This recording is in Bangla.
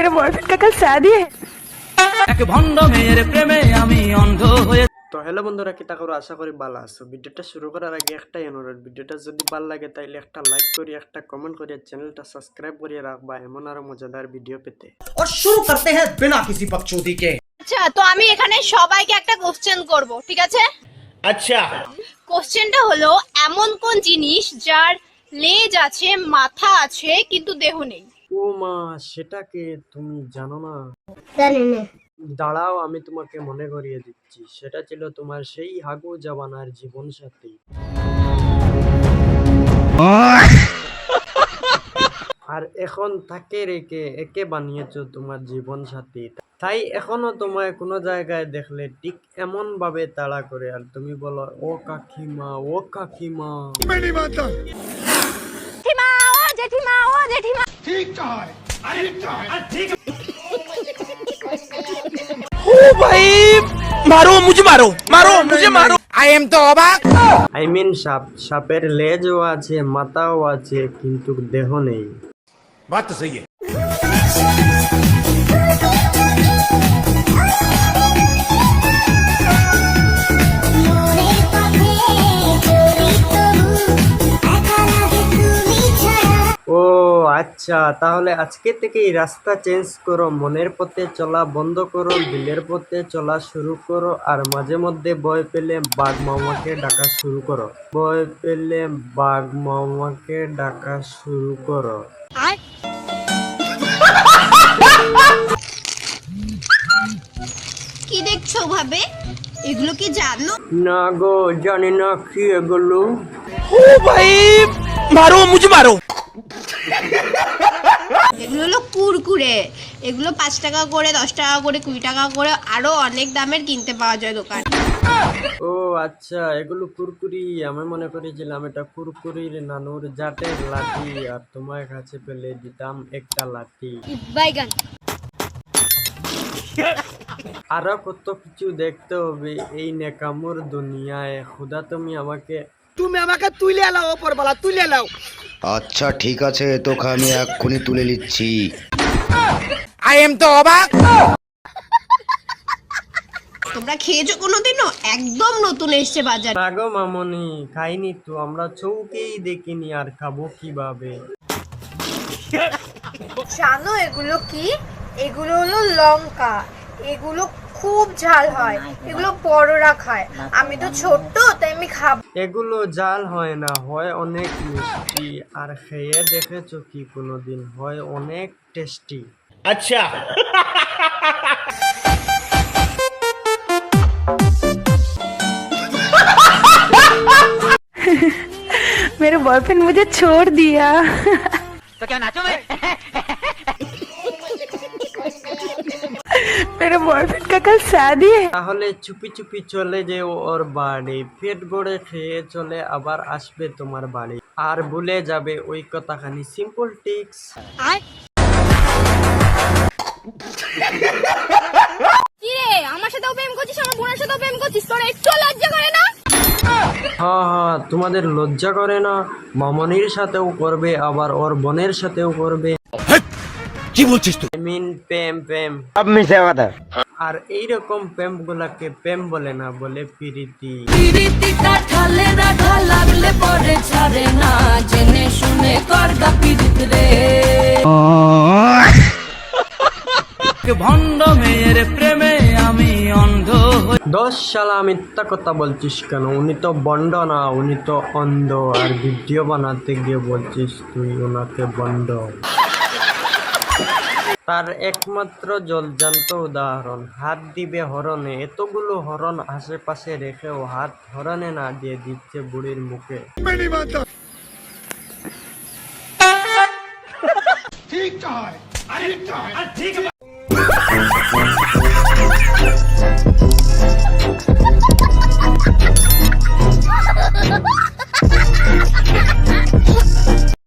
मेरे बॉयफ्रेंड का कल शादी है এক ভণ্ড মেয়ের প্রেমে আমি অন্ধ হয়ে তো হ্যালো বন্ধুরা কিতা করো আশা করি ভালো আছো ভিডিওটা শুরু করার আগে একটাই অনুরোধ ভিডিওটা যদি ভালো লাগে তাইলে একটা লাইক করি একটা কমেন্ট করি চ্যানেলটা সাবস্ক্রাইব করিয়ে রাখবা এমন আরো মজাদার ভিডিও পেতে और शुरू करते हैं बिना किसी बकचोदी के আচ্ছা তো আমি এখানে সবাইকে একটা কোশ্চেন করব ঠিক আছে अच्छा কোশ্চেনটা হলো এমন কোন জিনিস যার লেজ আছে মাথা আছে কিন্তু দেহ নেই ও মা সেটাকে তুমি জানো না? দাঁড়াও আমি তোমাকে মনে করিয়ে দিচ্ছি। সেটা ছিল তোমার সেই হাগু জাবানার জীবন সাথী আর এখন তাকে রেখে একে বানিয়েছো তোমার জীবন সাথী তাই এখনও তোমায় কোনো জায়গায় দেখলে ঠিক এমন ভাবে তাড়া করে। আর তুমি বলো ও কাকিমা ও কাকিমা। জেঠিমা ও জেঠিমা। ঠিক ও ভাই মারো মুঝে মারো মারো মুঝে মারো। আই এম তো অবাক আই মিন সাপ সাপের লেজও আছে মাথাও আছে কিন্তু দেহ নেই। বাত সহি আচ্ছা তাহলে আজকে থেকেই রাস্তা চেঞ্জ করো মনের পথে চলা বন্ধ করো বিলের পথে চলা শুরু করো আর মাঝে মধ্যে বয় পেলে বাঘ মামাকে ডাকা শুরু করো। বয় পেলে বাঘ মামাকে ডাকা শুরু করো। কি দেখছ ভাবে? এগুলো কি জানো? না গো জানি না কি এগুলো। ও ভাই মারো মুঝে মারো। হলো কুরকুরে। এগুলো পাঁচ টাকা করে দশ টাকা করে কুড়ি টাকা করে আরও অনেক দামের কিনতে পাওয়া যায় দোকান। ও আচ্ছা এগুলো কুরকুরি। আমি মনে করেছিলাম এটা কুরকুরির নানুর জাটের লাঠি আর তোমার কাছে পেলে দিতাম একটা লাঠি। বাইগান। আরও কত কিছু দেখতে হবে এই নেকামুর দুনিয়ায়। খুদা তুমি আমাকে তুমি আমাকে তুলে এলাও ওপর বলা তুলে এলাও আচ্ছা ঠিক আছে তোকে আমি এক্ষুনি তুলে নিচ্ছি। আই এম তো অবাক তোমরা খেয়েছো কোনোদিনও? একদম নতুন এসছে বাজার। আগো মামনি খাইনি তো আমরা চৌকেই দেখিনি আর খাব কীভাবে? জানো এগুলো কি? এগুলো হলো লঙ্কা এগুলো খুব ঝাল হয় এগুলো বড়রা খায় আমি তো ছোট্ট তাই আমি খাবো এগুলো জাল হয় না হয় অনেক মিষ্টি আর খেয়ে দেখেছো কি কোনোদিন হয় অনেক টেস্টি अच्छा मेरे बॉयफ्रेंड मुझे छोड़ दिया তো কেন নাচো বে? मेरे बॉयफ्रेंड का कल शादी है তাহলে চুপি চুপি চলে যেও ওর বাড়ি পেট গড়ে খেয়ে চলে আবার আসবে তোমার বাড়ি আর ভুলে যাবে ওই কথাখানি সিম্পল টিক্স কি রে আমার সাথেও প্রেম করছিস আমার বোনের সাথেও প্রেম করছিস তোর একটু লজ্জা করে না হ্যাঁ হ্যাঁ তোমাদের লজ্জা করে না মামনির সাথেও করবে আবার ওর বোনের সাথেও করবে কি বলছিস তুই? Mean প্রেম প্রেম। আর এইরকম প্রেম গুলাকে প্রেম বলে না বলে প্রীতি। এক ভণ্ড মেয়ের প্রেমে আমি অন্ধ দশ সালা মিথ্যা কথা বলছিস কেন? উনি তো বন্ড না উনি তো অন্ধ। আর ভিডিও বানাতে গিয়ে বলছিস তুই ওনাকে বন্ড। তার একমাত্র জলজান্ত উদাহরণ। হাত দিবে হরণে এতগুলো হরণ আশেপাশে রেখেও হাত হরণে না দিয়ে দিচ্ছে বুড়ির মুখে। ঠিক ঠিক